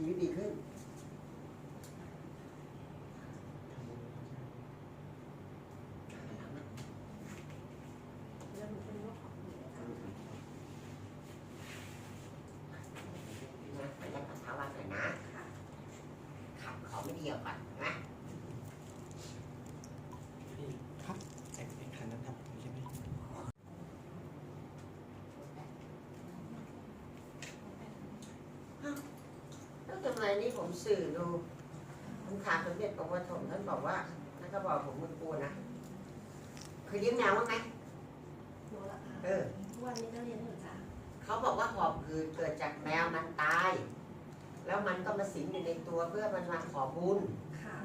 ชีวิตดีขึ้นแล้วหนูเป็นโรคของหูอาจารย์นะขออนุญาตปัสสาวะหน่อยนะค่ะขับเขาไม่ดีออกก่อนนะ พี่ครับไอ้ไอ้คันนั้นครับใช่ไหม แล้วทำไมนี่ผมสื่อดูผมขาดสมเด็จองค์ปฐมท่านบอกว่าท่านก็บอกผมมึงกูนะเคยเลี้ยงแมวบ้างไหมหนูละค่ะเออ ทุกวันนี้ก็เรียนอยู่จ้ะเขาบอกว่าหอบหืดเกิดจากแมวมันตาย แล้วมันก็มาสิงอยู่ในตัวเพื่อมันมาขอบุญ ค่ะ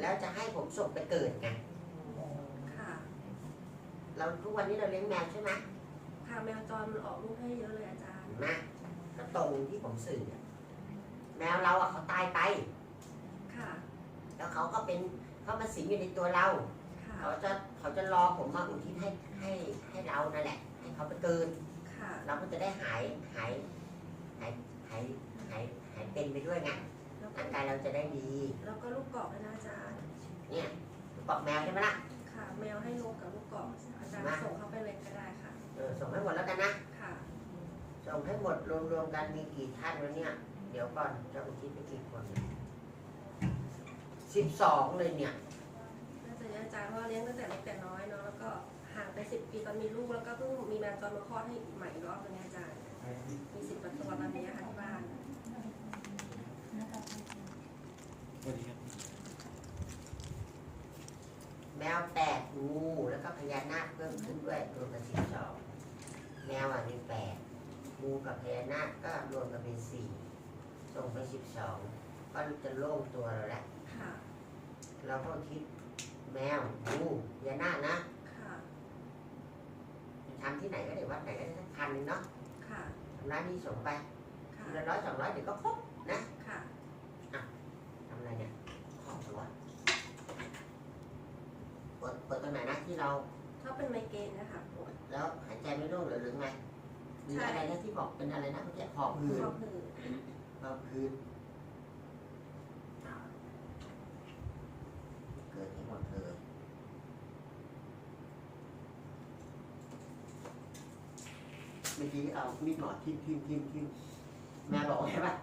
แล้วจะให้ผมส่งไปเกิดไง ค่ะเราทุกวันนี้เราเลี้ยงแมวใช่ไหมค่ะแมวจรมันออกลูกให้เยอะเลยอาจารย์เห็นไหมก็ตรงที่ผมสื่ออะ แมวเราอะเขาตายไป ค่ะ แล้วเขาก็เป็นเขามาสิงอยู่ในตัวเรา ค่ะ เขาจะเขาจะรอผมมาอุทิศให้ให้ให้เรานั่นแหละ ให้เขาไปเกิน ค่ะ เราก็จะได้หายหายหายหายหายหายเป็นไปด้วยไงแล้วก็ร่างกายเราจะได้ดี แล้วก็ลูกกอกด้วยนะอาจารย์ เนี่ยบอกแมวใช่ไหมล่ะค่ะ แมวให้นกกับลูกกอกอาจารย์มาส่งเข้าไปเลยก็ได้ค่ะ เออส่งให้หมดแล้วกันนะ ค่ะ ส่งให้หมดรวมๆกันมีกี่ท่านวะเนี่ย เดี๋ยวก่อนจะอุทิศไปกี่คนสิบสองเลยเนี่ยน่าจะเยอะอาจารย์เพราะว่าเลี้ยงตั้งแต่เล็กแต่น้อยเนาะแล้วก็ห่างไปสิบปีตอนมีลูกแล้วก็เพิ่งมีแมวจรมาคลอดให้ใหม่อีกรอบนึงอาจารย์มีสิบกว่าตัวตอนนี้ค่ะที่บ้านสวัสดีครับแมวแปดงูแล้วก็พญานาคเพิ่มขึ้นด้วยรวมเป็นสิบสองแมวอะมีแปดงูกับพญานาคก็รวมกันเป็นสี่ ส่งไปสิบสองก็จะโล่งตัวเราแล้วค่ะ เราก็คิดแมวงูพญานาคนะค่ะ ทำที่ไหนก็ได้วัดไหนก็ได้สักพันหนึงเนาะค่ะทำร้านนี้ส่งไปค่ะละร้อยสองร้อยเดี๋ยวก็ครบนะค่ะ ทำอะไรเนี่ยขอบหัวเปิดเปิดตรงไหนนะที่เราถ้าเป็นไมเกรนนะคะปวดแล้วหายใจไม่โล่งหรือหรือไงหรือใช่อะไรนะที่บอกเป็นอะไรนะเมื่อกี้หอบหืดคอผืดหอ บหืดเกิดที่หมดเลยเมื่อกี้เอามีดหมอทิ่มทิ่มทิ่มทิ่มแม่บอกว่าไงปะ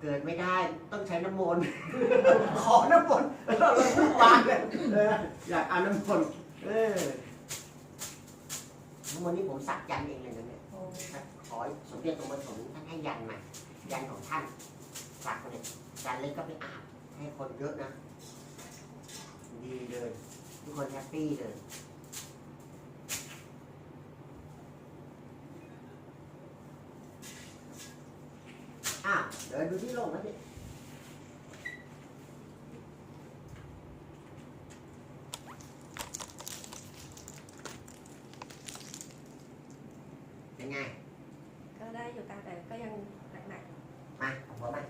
เกิดไม่ได้ต้องใช้น้ำมนต์ ขอน้ำมนต์แล้วเราพูดวางเลยเอออยากเอาน้ำมนต์เออน้ำมนต์นี่ผมสักยันต์เองเลยนะเนี่ยโอสมเด็จองค์ปฐมท่านให้ยันมายันของท่านฝากเลยยันเล็กก็ไปอาบให้คนเยอะนะ ดีเลย ทุกคนแฮปปี้เลยอ้าวเดินดูที่โลกนะพี่เป็นไง ก็ได้อยู่ตาแต่ก็ยังหนัก มาเอาหัวมา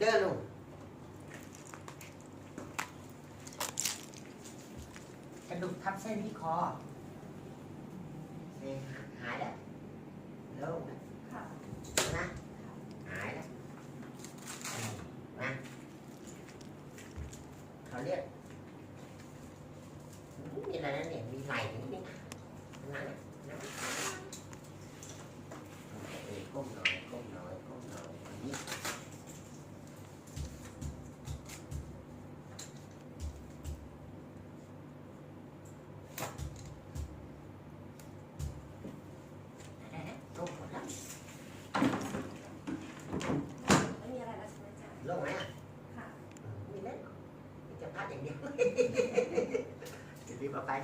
เดินลงกระดูกทับเส้นที่คอเส้นหายแล้วโล่งแล้วๆค่ะ นะหายแล้วนะเขาเรียกมีอะไรนะเนี่ยมีไหล่นิดนึงนั่นน่ะนะเออก้มหน่อยก้มหน่อยก้มหน่อย hát chẳng được thì đi vào tay